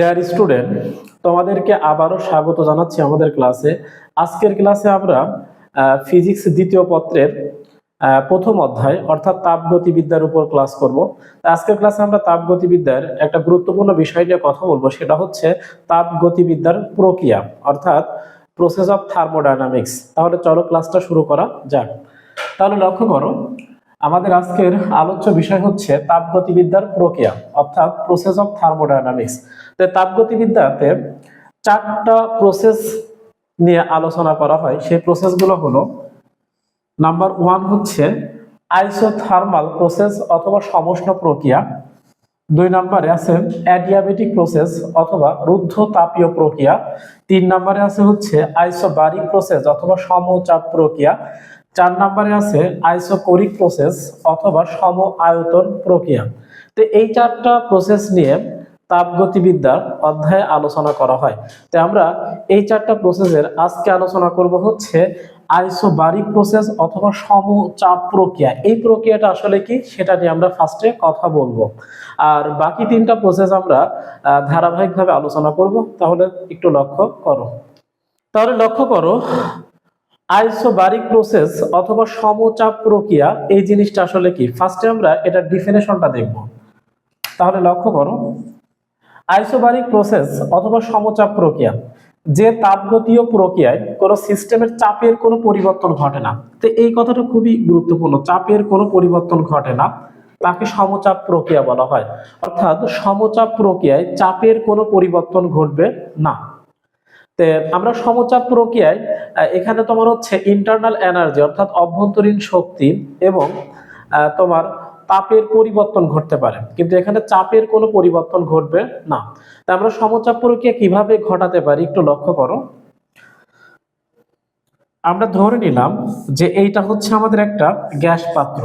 Dear student তোমাদেরকে আবারও স্বাগত জানাচ্ছি আমাদের ক্লাসে আজকের ক্লাসে আমরা ফিজিক্স দ্বিতীয় পত্রের প্রথম অধ্যায়, অর্থাৎ তাপগতিবিদ্যার উপর ক্লাস করব। আজকের ক্লাসে আমরা তাপগতিবিদ্যার একটা গুরুত্বপূর্ণ বিষয় নিয়ে কথা বলব, সেটা হচ্ছে তাপগতিবিদ্যার প্রক্রিয়া, অর্থাৎ প্রসেস অফ থার্মোডাইনামিক্স তাহলে চলো ক্লাসটা শুরু করা যাক। তাহলে লক্ষ্য করো আমাদের আজকের আলোচ্য বিষয় হচ্ছে তাপগতিবিদ্যার প্রক্রিয়া, অর্থাৎ প্রসেস অফ থার্মোডাইনামিক্স তো তাপগতিবিদ্যাতে চারটা প্রসেস নিয়ে আলোচনা করা হয়। সেই প্রসেসগুলো হলো নাম্বার ওয়ান হচ্ছে আইসোথার্মাল প্রসেস অথবা সমষ্ণ প্রক্রিয়া। দুই নম্বরে আছে অ্যাডিয়াবেটিক প্রসেস অথবা রুদ্ধ তাপীয় প্রক্রিয়া। তিন নম্বরে আছে হচ্ছে আইসোবারিক প্রসেস অথবা সমচাপ প্রক্রিয়া। চার নম্বরে আছে আইসোকোরিক প্রসেস অথবা সম আয়তন প্রক্রিয়া। তো এই চারটা প্রসেস নিয়ে তাপগতিবিদ্যার অধ্যায়ে আলোচনা করা হয়। তো আমরা এই চারটা প্রসেসের আজকে আলোচনা করব হচ্ছে আইসোবারিক প্রসেস অথবা সমচাপ প্রক্রিয়া। এই প্রক্রিয়াটা আসলে কি সেটা নিয়ে আমরা ফার্স্টে কথা বলব। আর বাকি তিনটা প্রসেস আমরা ধারাবাহিকভাবে আলোচনা করব। তাহলে একটু লক্ষ্য করো। তাহলে লক্ষ্য করো আইসোবারিক প্রসেস অথবা সমচাপ প্রক্রিয়া, এই জিনিসটা আসলে কি? ফার্স্টে আমরা এটার ডিফিনেশনটা দেখব। তাহলে লক্ষ্য করো। আইসোবারিক প্রসেস অথবা সমচাপ প্রক্রিয়া, যে তাপগতীয় প্রক্রিয়ায় কোনো সিস্টেমের চাপের কোনো পরিবর্তন ঘটে না। তো এই কথাটা খুবই গুরুত্বপূর্ণ। চাপের কোনো পরিবর্তন ঘটে না, তাকে সমচাপ প্রক্রিয়া বলা হয়। অর্থাৎ সমচাপ প্রক্রিয়ায় চাপের কোনো পরিবর্তন ঘটবে না। তে আমরা সমচাপ প্রক্রিয়ায় এখানে তোমার হচ্ছে ইন্টারনাল এনার্জি অর্থাৎ অভ্যন্তরীণ শক্তি এবং তোমার তাপের পরিবর্তন ঘটতে পারে। কিন্তু এখানে চাপের কোনো পরিবর্তন ঘটবে না। তা আমরা সমচাপ প্রক্রিয়া কীভাবে ঘটাতে পারি একটু লক্ষ্য করো। আমরা ধরে নিলাম যে এইটা হচ্ছে আমাদের একটা গ্যাস পাত্র।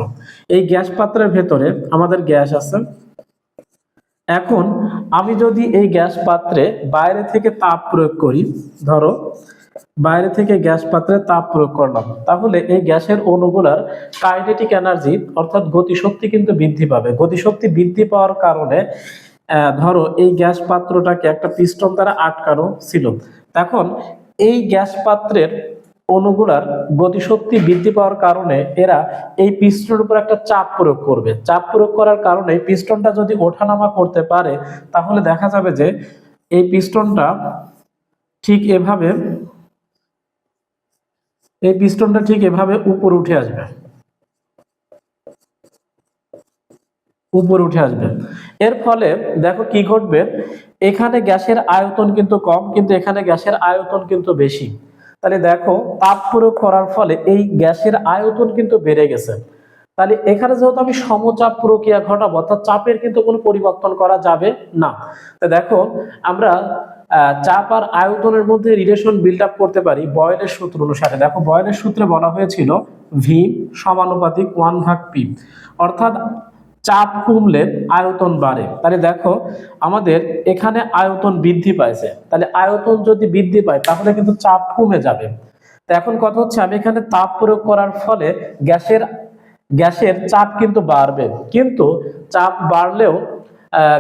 এই গ্যাস পাত্রের ভেতরে আমাদের গ্যাস আছে। এখন আমি যদি এই গ্যাস পাত্রে বাইরে থেকে তাপ প্রয়োগ করি, ধরো বাইরে থেকে গ্যাস পাত্রে তাপ প্রয়োগ করলাম। তাহলে এই গ্যাসের অণুগুলার কাইনেটিক এনার্জি অর্থাৎ গতিশক্তি কিন্তু বৃদ্ধি পাবে। গতিশক্তি বৃদ্ধি পাওয়ার কারণে ধরো এই গ্যাস পাত্রটাকে একটা পিস্টন দ্বারা আটকানো ছিল। এখন এই গ্যাস পাত্রের অণুগুলার গতিশক্তি বৃদ্ধি পাওয়ার কারণে এরা এই পিস্টনের উপর একটা চাপ প্রয়োগ করবে। চাপ প্রয়োগ করার কারণে পিস্টনটা যদি ওঠানামা করতে পারে, তাহলে দেখা যাবে যে এই পিস্টনটা ঠিক এভাবে এই পিস্টনটা ঠিক এভাবে উপরে উঠে আসবে। উপরে উঠে আসবে। এর ফলে দেখো কি ঘটবে? এখানে গ্যাসের আয়তন কিন্তু কম, কিন্তু এখানে গ্যাসের আয়তন কিন্তু বেশি। তাহলে দেখো, তাপ প্রয়োগ করার ফলে এই গ্যাসের আয়তন কিন্তু বেড়ে গেছে। তাহলে এখানে যেহেতু আমি সমচাপ প্রক্রিয়া ঘটাবো, অর্থাৎ চাপের কিন্তু কোনো পরিবর্তন করা যাবে না। দেখো, আমরা চাপ আর আয়তনের মধ্যে রিলেশন বিল্ড আপ করতে পারি বয়েলের সূত্র অনুসারে। দেখো বয়েলের সূত্রে বলা হয়েছিল ভি সমানুপাতিক ওয়ান ভাগ পি অর্থাৎ চাপ কমলে আয়তন বাড়ে। তাহলে দেখো, আমাদের এখানে আয়তন বৃদ্ধি পাইছে। তাহলে আয়তন যদি বৃদ্ধি পায়, তাহলে কিন্তু চাপ কমে যাবে। তো এখন কথা হচ্ছে, আমি এখানে তাপ প্রয়োগ করার ফলে গ্যাসের গ্যাসের চাপ কিন্তু বাড়বে। কিন্তু চাপ বাড়লেও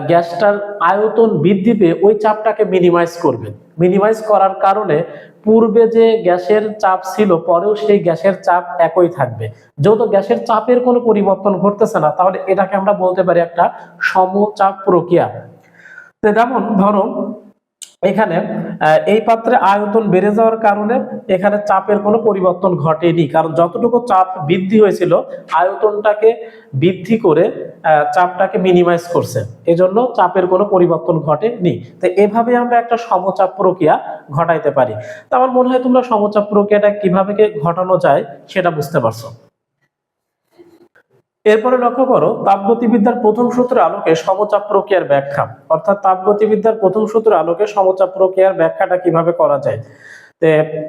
গ্যাসটার আয়তন বৃদ্ধি পেয়ে ওই চাপটাকে মিনিমাইজ করবেন। মিনিমাইজ করার কারণে পূর্বে যে গ্যাসের চাপ ছিল, পরেও সেই গ্যাসের চাপ একই থাকবে। যেহেতু গ্যাসের চাপের কোনো পরিবর্তন ঘটতেছে না, তাহলে এটাকে আমরা বলতে পারি একটা সমচাপ প্রক্রিয়া। যেমন ধরো এখানে এই পাত্রে আয়তন বেড়ে যাওয়ার কারণে এখানে চাপের কোনো পরিবর্তন ঘটেনি। কারণ যতটুকু চাপ বৃদ্ধি হয়েছিল, আয়তনটাকে বৃদ্ধি করে চাপটাকে মিনিমাইজ করছে। এজন্য চাপের কোনো পরিবর্তন ঘটেনি। তো এভাবে আমরা একটা সমচাপ প্রক্রিয়া ঘটাইতে পারি। তো আমার মনে হয় তোমরা সমচাপ প্রক্রিয়াটা কীভাবে ঘটানো যায় সেটা বুঝতে পারছ। এরপরে লক্ষ্য করো, তাপগতিবিদ্যার প্রথম সূত্রের আলোকে সমচাপ প্রক্রিয়ার ব্যাখ্যা। অর্থাৎ তাপগতিবিদ্যার প্রথম সূত্রের আলোকে সমচাপ প্রক্রিয়ার ব্যাখ্যাটা কীভাবে করা যায়?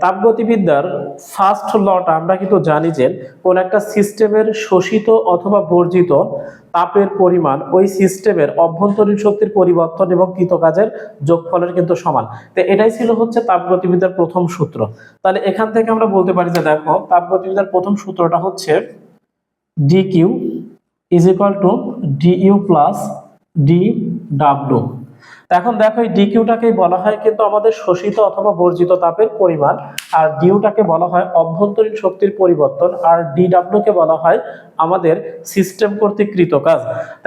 তাপগতিবিদ্যার ফার্স্ট লটা আমরা কিন্তু জানি যে, কোন একটা সিস্টেমের শোষিত অথবা বর্জিত তাপের পরিমাণ ওই সিস্টেমের অভ্যন্তরীণ শক্তির পরিবর্তন এবং কৃতকাজের যোগফলের কিন্তু সমান। তো এটাই ছিল হচ্ছে তাপগতিবিদ্যার প্রথম সূত্র। তাহলে এখান থেকে আমরা বলতে পারি যে দেখো, তাপগতিবিদ্যার প্রথম সূত্রটা হচ্ছে dq is equal to du plus dw. তো এখন দেখো এই ডিকিউটাকেই বলা হয়, কিন্তু আমাদের শোষিত অথবা বর্জিত তাপের পরিমাণ, আর ডিউটাকে বলা হয় অভ্যন্তরীণ শক্তির পরিবর্তন, আর ডিডাব্লিউ কে বলা হয় আমাদের সিস্টেম কর্তৃক কৃত কাজ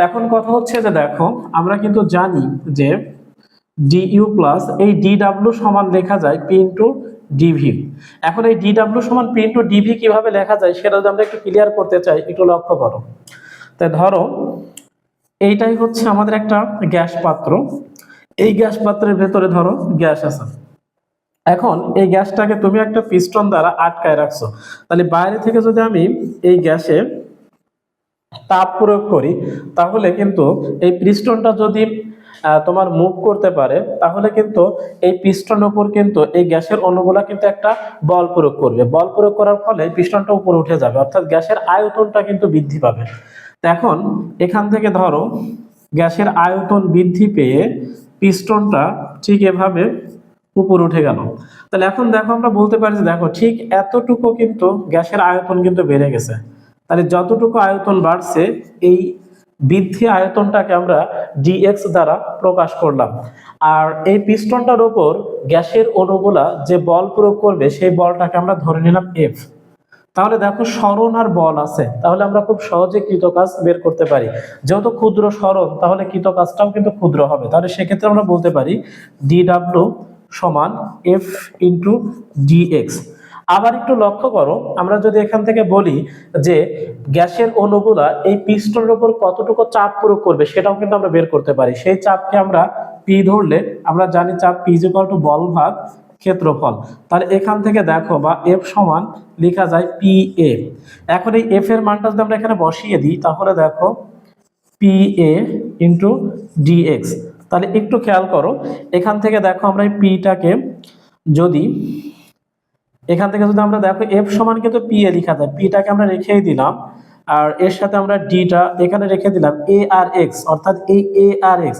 এখন কথা হচ্ছে যে দেখো, আমরা কিন্তু জানি যে ডিইউ প্লাস এই ডিডাব্লিউ সমান লেখা যায় পি ইন্টু ডিভি এখন এই ডিডাব্লিউ সমান পি ইন্টু ডিভি কীভাবে লেখা যায়, সেটা যদি আমরা একটু ক্লিয়ার করতে চাই, একটু লক্ষ্য করো। তাই ধরো, এইটাই হচ্ছে আমাদের একটা গ্যাস পাত্র। এই গ্যাস পাত্রের ভেতরে ধরো গ্যাস আছে। এখন এই গ্যাসটাকে তুমি একটা পিস্টন দ্বারা আটকায় রাখছো। তাহলে বাইরে থেকে যদি আমি এই গ্যাসে তাপ প্রয়োগ করি, তাহলে কিন্তু এই পিস্টনটা যদি তোমার মুভ করতে পারে, তাহলে কিন্তু এই পিস্টনের উপর কিন্তু এই গ্যাসের অণুগুলা কিন্তু একটা বল প্রয়োগ করবে। বল প্রয়োগ করার ফলে পিস্টনটা উপরে উঠে যাবে। অর্থাৎ গ্যাসের আয়তনটা কিন্তু বৃদ্ধি পাবে। এখন এখান থেকে ধরো গ্যাসের আয়তন বৃদ্ধি পেয়ে পিস্টনটা ঠিক এভাবে উপর উঠে গেল। তাহলে এখন দেখো আমরা বলতে পারি যে দেখো ঠিক এতটুকু কিন্তু গ্যাসের আয়তন কিন্তু বেড়ে গেছে। তাহলে যতটুকু আয়তন বাড়ছে, এই বৃদ্ধি আয়তনটাকে আমরা ডিএক্স দ্বারা প্রকাশ করলাম। আর এই পিস্টনটার উপর গ্যাসের অণুগুলা যে বল প্রয়োগ করবে, সেই বলটাকে আমরা ধরে নিলাম এফ তাহলে দেখো স্মরণ আর বল আছে। তাহলে আমরা খুব সহজে কৃতকাজ বের করতে পারি। যেহেতু ক্ষুদ্র স্মরণ, তাহলে কৃতকাজটাও কিন্তু ক্ষুদ্র হবে। তাহলে সেক্ষেত্রে আমরা বলতে পারি ডি ডাব্লিউ সমান এফ ইন্টু ডিএক্স আবার একটু লক্ষ্য করো, আমরা যদি এখান থেকে বলি যে গ্যাসের অণুগুলা এই পিস্টনের উপর কতটুকু চাপ প্রয়োগ করবে, সেটাও কিন্তু আমরা বের করতে পারি। সেই চাপকে আমরা পি ধরলে, আমরা জানি চাপ পি ইজিক্যাল টু বল ভাগ ক্ষেত্রফল। তাহলে এখান থেকে দেখো বা এফ সমান লেখা যায় পি এ এখন এই এফ এর মানটা যদি আমরা এখানে বসিয়ে দিই, তাহলে দেখো পি এ ইন্টু ডিএক্স তাহলে একটু খেয়াল করো, এখান থেকে দেখো আমরা এই পিটাকে যদি, এখান থেকে যদি আমরা দেখো এফ সমান কিন্তু পি এ লেখা যায়। পিটাকে আমরা রেখেই দিলাম, আর এর সাথে আমরা ডিটা এখানে রেখে দিলাম এ আর এক্স অর্থাৎ এই এ আর এক্স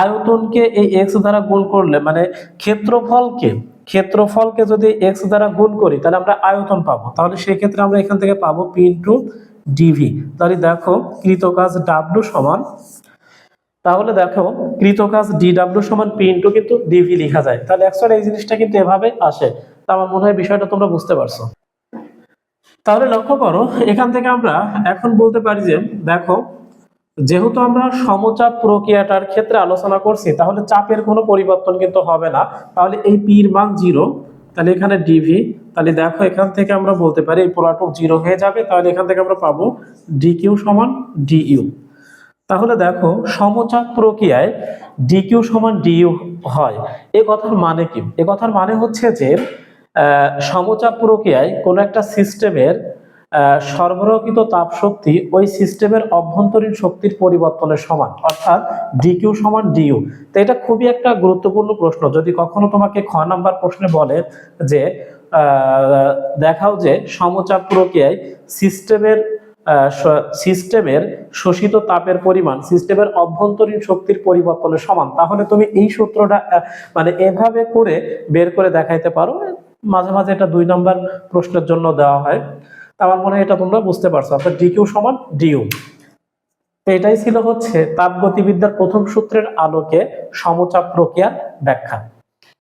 আয়তনকে এই এক্স দ্বারা গুণ করলে মানে ক্ষেত্রফলকে ক্ষেত্রফলকে যদি এক্স দ্বারা গুণ করি, তাহলে আমরা আয়তন পাবো। তাহলে সেই ক্ষেত্রে আমরা এখান থেকে পাবো পি ইন্টু ডিভি তাহলে দেখো কৃতকাজ ডাব্লু সমান, তাহলে দেখো কৃতকাজ ডিডাব্লিউ সমান পি ইন্টু কিন্তু ডিভি লেখা যায়। তাহলে অ্যাকচুয়ালি এই জিনিসটা কিন্তু এভাবে আসে। তা আমার মনে হয় বিষয়টা তোমরা বুঝতে পারছ। তাহলে লক্ষ্য করো, এখান থেকে আমরা এখন বলতে পারি যে, দেখো যেহেতু আমরা সমচাপ প্রক্রিয়াটার ক্ষেত্রে আলোচনা করছি, তাহলে চাপের কোনো পরিবর্তন কিন্তু হবে না। তাহলে এই পির মান জিরো, তাহলে এখানে ডিভি তাহলে দেখো এখান থেকে আমরা বলতে পারি এই পোলাটক জিরো হয়ে যাবে, তাহলে এখান থেকে আমরা পাবো ডিকিউ সমান ডিইউ তাহলে দেখো সমচাপ প্রক্রিয়ায় ডিকিউ সমান ডিইউ হয়। এ কথার মানে কি? এ কথার মানে হচ্ছে যে সমচাপ প্রক্রিয়ায় কোনো একটা সিস্টেমের সরবরাহকৃত তাপ শক্তি ওই সিস্টেমের অভ্যন্তরীণ শক্তির পরিবর্তনের সমান, অর্থাৎ ডিকিউ সমান ডিইউ তো এটা খুবই একটা গুরুত্বপূর্ণ প্রশ্ন। যদি কখনো তোমাকে খ নাম্বার প্রশ্নে বলে যে দেখাও যে সমচাপ প্রক্রিয়ায় সিস্টেমের সিস্টেমের শোষিত তাপের পরিমাণ, সিস্টেমের অভ্যন্তরীণ শক্তির পরিবর্তনের সমান, তাহলে তুমি এই সূত্রটা মানে এভাবে করে বের করে দেখাইতে পারো। মাঝে মাঝে এটা দুই নম্বর প্রশ্নের জন্য দেওয়া হয়। আমার মনে হয় এটা তোমরা বুঝতে পারছ। অর্থাৎ ডিকিউ সমান ডিউ এটাই ছিল হচ্ছে তাপগতিবিদ্যার প্রথম সূত্রের আলোকে সমচাপ প্রক্রিয়া ব্যাখ্যা।